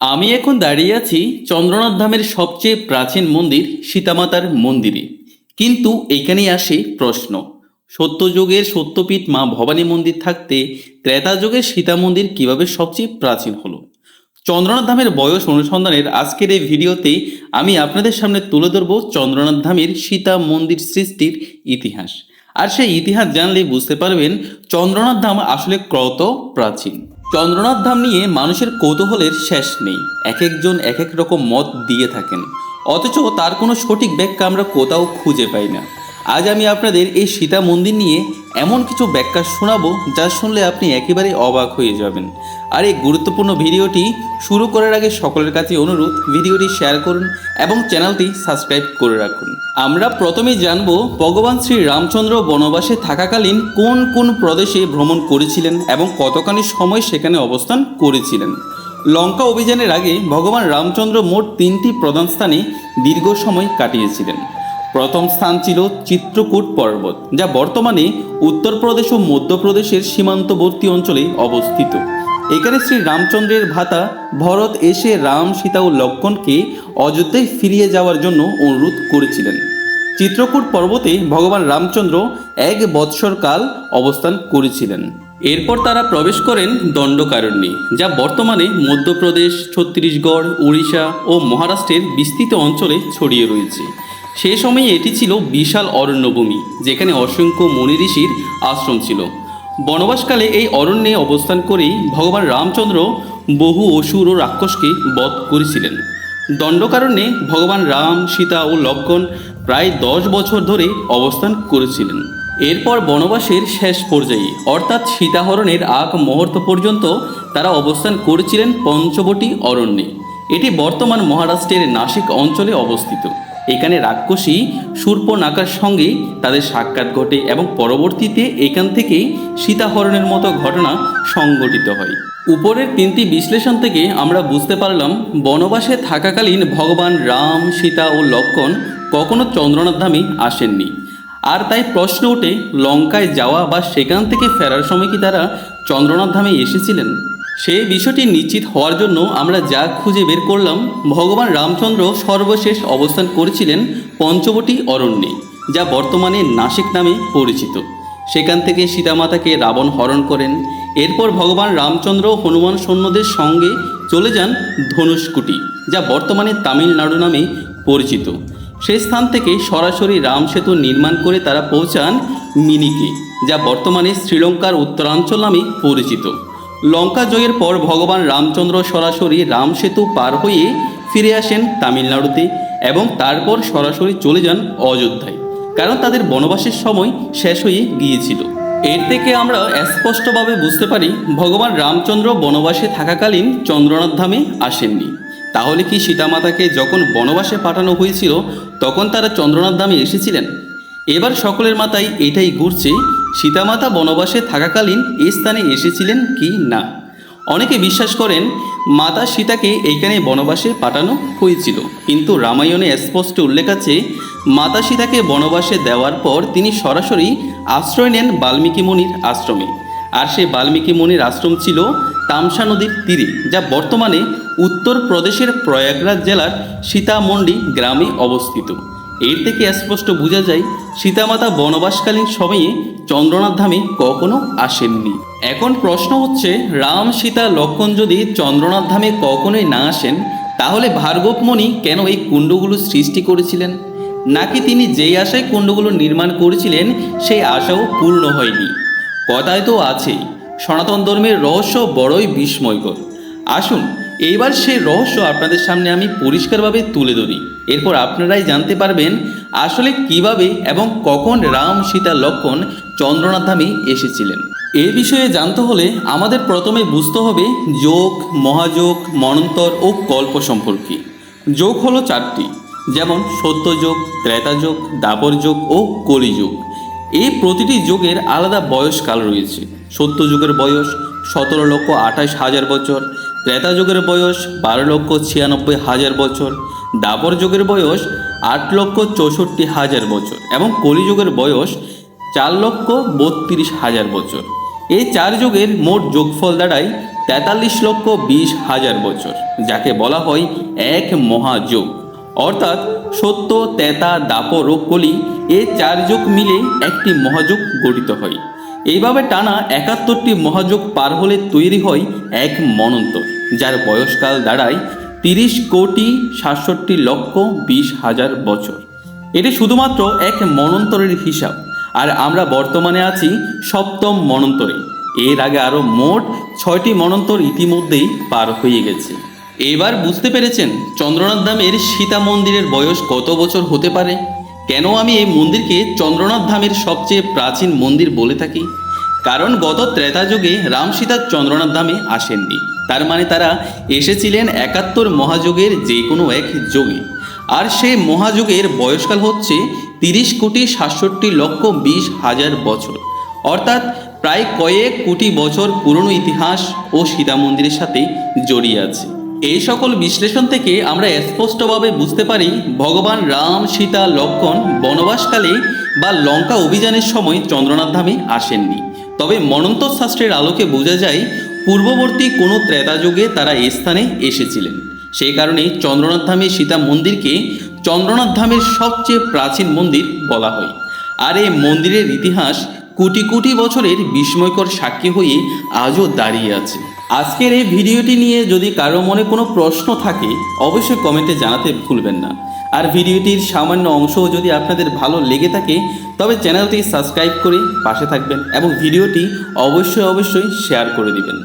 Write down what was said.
আমি এখন দাঁড়িয়ে আছি চন্দ্রনাথ ধামের সবচেয়ে প্রাচীন মন্দির সীতামাতার মন্দিরে। কিন্তু এখানেই আসে প্রশ্ন, সত্যযুগের সত্যপীঠ মা ভবানী মন্দির থাকতে ত্রেতা যুগের সীতা মন্দির কীভাবে সবচেয়ে প্রাচীন হলো? চন্দ্রনাথ ধামের বয়স অনুসন্ধানের আজকের এই ভিডিওতে আমি আপনাদের সামনে তুলে ধরব চন্দ্রনাথ ধামের সীতা মন্দির সৃষ্টির ইতিহাস। আর সেই ইতিহাস জানলে বুঝতে পারবেন, চন্দ্রনাথ ধাম আসলে কত প্রাচীন। চন্দ্রনাথ ধাম নিয়ে মানুষের কৌতূহলের শেষ নেই। এক একজন এক এক রকম মত দিয়ে থাকেন। অথচ তার কোনো সঠিক ব্যাখ্যা আমরা কোথাও খুঁজে পাই না। আজ আমি আপনাদের এই সীতা মন্দির নিয়ে এমন কিছু ব্যাখ্যা শোনাবো যা শুনলে আপনি একেবারে অবাক হয়ে যাবেন। আর এই গুরুত্বপূর্ণ ভিডিওটি শুরু করার আগে সকলের কাছে অনুরোধ, ভিডিওটি শেয়ার করুন এবং চ্যানেলটি সাবস্ক্রাইব করে রাখুন। আমরা প্রথমেই জানব, ভগবান শ্রী রামচন্দ্র বনবাসে থাকাকালীন কোন কোন প্রদেশে ভ্রমণ করেছিলেন এবং কতখানি সময় সেখানে অবস্থান করেছিলেন। লঙ্কা অভিযানের আগে ভগবান রামচন্দ্র মোট তিনটি প্রধান স্থানে দীর্ঘ সময় কাটিয়েছিলেন। প্রথম স্থান ছিল চিত্রকূট পর্বত, যা বর্তমানে উত্তরপ্রদেশ ও মধ্যপ্রদেশের সীমান্তবর্তী অঞ্চলে অবস্থিত। এখানে শ্রী রামচন্দ্রের ভাতা, ভরত এসে রাম সীতা ও লক্ষণকে অযোধ্যায় ফিরিয়ে যাওয়ার জন্য অনুরোধ করেছিলেন। চিত্রকূট পর্বতে ভগবান রামচন্দ্র এক বৎসর কাল অবস্থান করেছিলেন। এরপর তারা প্রবেশ করেন দণ্ডকারণ্যে, যা বর্তমানে মধ্যপ্রদেশ, ছত্তিশগড়, উড়িষ্যা ও মহারাষ্ট্রের বিস্তৃত অঞ্চলে ছড়িয়ে রয়েছে। সেই সময়ে এটি ছিল বিশাল অরণ্যভূমি, যেখানে অসংখ্য মুনি ঋষির আশ্রম ছিল। বনবাসকালে এই অরণ্যে অবস্থান করেই ভগবান রামচন্দ্র বহু অসুর ও রাক্ষসকে বধ করেছিলেন। দণ্ডকারণ্যে ভগবান রাম, সীতা ও লক্ষণ প্রায় দশ বছর ধরে অবস্থান করেছিলেন। এরপর বনবাসের শেষ পর্যায়ে, অর্থাৎ সীতাহরণের আগ মুহূর্ত পর্যন্ত তারা অবস্থান করেছিলেন পঞ্চবটি অরণ্যে। এটি বর্তমান মহারাষ্ট্রের নাসিক অঞ্চলে অবস্থিত। এখানে রাক্ষসী সূর্পনাকার সঙ্গে তাদের সাক্ষাৎ ঘটে এবং পরবর্তীতে এখান থেকেই সীতাহরণের মতো ঘটনা সংঘটিত হয়। উপরের তিনটি বিশ্লেষণ থেকে আমরা বুঝতে পারলাম, বনবাসে থাকাকালীন ভগবান রাম, সীতা ও লক্ষণ কখনো চন্দ্রনাথ ধামে আসেননি। আর তাই প্রশ্ন ওঠে, লঙ্কায় যাওয়া বা সেখান থেকে ফেরার সময় কি তারা চন্দ্রনাথ ধামে এসেছিলেন? সেই বিষয়টি নিশ্চিত হওয়ার জন্য আমরা যা খুঁজে বের করলাম, ভগবান রামচন্দ্র সর্বশেষ অবস্থান করেছিলেন পঞ্চবটি অরণ্যে, যা বর্তমানে নাসিক নামে পরিচিত। সেখান থেকে সীতামাতাকে রাবণ হরণ করেন। এরপর ভগবান রামচন্দ্র হনুমান সৈন্যদের সঙ্গে চলে যান ধনুষ্কুটি, যা বর্তমানে তামিলনাড়ু নামে পরিচিত। সে স্থান থেকে সরাসরি রাম সেতু নির্মাণ করে তারা পৌঁছান মিনিকে, যা বর্তমানে শ্রীলঙ্কার উত্তরাঞ্চল নামে পরিচিত। লঙ্কা জয়ের পর ভগবান রামচন্দ্র সরাসরি রাম সেতু পার হয়ে ফিরে আসেন তামিলনাড়ুতে এবং তারপর সরাসরি চলে যান অযোধ্যায়। কারণ তাদের বনবাসের সময় শেষ হয়ে গিয়েছিল। এর থেকে আমরা স্পষ্টভাবে বুঝতে পারি, ভগবান রামচন্দ্র বনবাসে থাকাকালীন চন্দ্রনাথ ধামে আসেননি। তাহলে কি সীতামাতাকে যখন বনবাসে পাঠানো হয়েছিল, তখন তারা চন্দ্রনাথ ধামে এসেছিলেন? এবার সকলের মাথায় এটাই ঘুরছে সীতামাতা বনবাসে থাকাকালীন এই স্থানে এসেছিলেন কি না? অনেকে বিশ্বাস করেন মাতা সীতাকে এইখানে বনবাসে পাঠানো হয়েছিল। কিন্তু রামায়ণে স্পষ্ট উল্লেখ আছে, মাতা সীতাকে বনবাসে দেওয়ার পর তিনি সরাসরি আশ্রয় নেন বাল্মীকি মুনির আশ্রমে। আর সেই বাল্মীকি মুনির আশ্রম ছিল তামসা নদীর তীরে, যা বর্তমানে উত্তরপ্রদেশের প্রয়াগরাজ জেলার সীতামন্ডি গ্রামে অবস্থিত। এর থেকে স্পষ্ট বোঝা যায়, সীতামাতা বনবাসকালীন সময়ে চন্দ্রনাথ ধামে কখনো আসেননি। এখন প্রশ্ন হচ্ছে, রাম সীতা লক্ষণ যদি চন্দ্রনাথ ধামে কখনোই না আসেন, তাহলে ভার্গবমণি কেন এই কুণ্ডগুলো সৃষ্টি করেছিলেন? নাকি তিনি যেই আশায় কুণ্ডগুলো নির্মাণ করেছিলেন, সেই আশাও পূর্ণ হয়নি? কথায় তো আছেই, সনাতন ধর্মের রহস্য বড়ই বিস্ময়কর। আসুন, এইবার সেই রহস্য আপনাদের সামনে আমি পরিষ্কারভাবে তুলে ধরি। এরপর আপনারাই জানতে পারবেন আসলে কীভাবে এবং কখন রাম সীতা লক্ষণ চন্দ্রনাথ ধামে এসেছিলেন। এ বিষয়ে জানতে হলে আমাদের প্রথমে বুঝতে হবে যোগ, মহাযোগ, মনন্তর ও কল্প সম্পর্কে। যোগ হলো চারটি, যেমন সত্যযোগ ত্রেতাযোগ যোগ ও কলিযুগ। এই প্রতিটি যুগের আলাদা বয়সকাল রয়েছে। সত্য যুগের বয়স সতেরো লক্ষ আঠাশ হাজার বছর ত্রেতা যুগের বয়স বারো লক্ষ ছিয়ানব্বই হাজার বছর দাপর যুগের বয়স আট লক্ষ চৌষট্টি হাজার বছর এবং কলিযুগের বয়স চার লক্ষ বত্রিশ হাজার বছর। এই চার যুগের মোট যোগফল দাঁড়ায় তেতাল্লিশ লক্ষ বিশ হাজার বছর, যাকে বলা হয় এক মহাযোগ। অর্থাৎ সত্য, তেতা, দাপর ও কলি এ চার যোগ মিলে একটি মহাযোগ গঠিত হয়। এইভাবে টানা একাত্তরটি মহাযোগ পার হলে তৈরি হয় এক মনন্তর, যার বয়সকাল দাঁড়ায় তিরিশ কোটি সাতষট্টি লক্ষ বিশ হাজার বছর। এটি শুধুমাত্র এক মনন্তরের হিসাব। আর আমরা বর্তমানে আছি সপ্তম মনন্তরে। এর আগে আরও মোট ছয়টি মনন্তর ইতিমধ্যেই পার হয়ে গেছে। এবার বুঝতে পেরেছেন চন্দ্রনাথ ধামের সীতা মন্দিরের বয়স কত বছর হতে পারে? কেন আমি এই মন্দিরকে চন্দ্রনাথ ধামের সবচেয়ে প্রাচীন মন্দির বলে থাকি? কারণ গত ত্রেতা যুগে রাম সীতা চন্দ্রনাথ ধামে আসেননি। তার মানে তারা এসেছিলেন একাত্তর মহাযুগের যে কোনো এক যোগে। আর সেই মহাযুগের বয়সকাল হচ্ছে তিরিশ কোটি সাতষট্টি লক্ষ বিশ হাজার বছর। অর্থাৎ প্রায় কয়েক কোটি বছর পুরনো ইতিহাস ও সীতা মন্দিরের সাথে জড়িয়ে আছে। এই সকল বিশ্লেষণ থেকে আমরা স্পষ্টভাবে বুঝতে পারি, ভগবান রাম, সীতা, লক্ষণ বনবাসকালে বা লঙ্কা অভিযানের সময় চন্দ্রনাথ ধামে আসেননি। তবে মনন্তর শাস্ত্রের আলোকে বোঝা যায় পূর্ববর্তী কোনো ত্রেতা যুগে তারা এই স্থানে এসেছিলেন। সেই কারণে চন্দ্রনাথ ধামের সীতা মন্দিরকে চন্দ্রনাথ ধামের সবচেয়ে প্রাচীন মন্দির বলা হয়। আর এই মন্দিরের ইতিহাস কোটি কোটি বছরের বিস্ময়কর সাক্ষী হয়ে আজও দাঁড়িয়ে আছে। আজকের এই ভিডিওটি নিয়ে যদি কারও মনে কোনো প্রশ্ন থাকে, অবশ্যই কমেন্টে জানাতে ভুলবেন না। আর ভিডিওটির সামান্য অংশও যদি আপনাদের ভালো লেগে থাকে তবে চ্যানেলটি সাবস্ক্রাইব করে পাশে থাকবেন এবং ভিডিওটি অবশ্যই অবশ্যই শেয়ার করে দিবেন।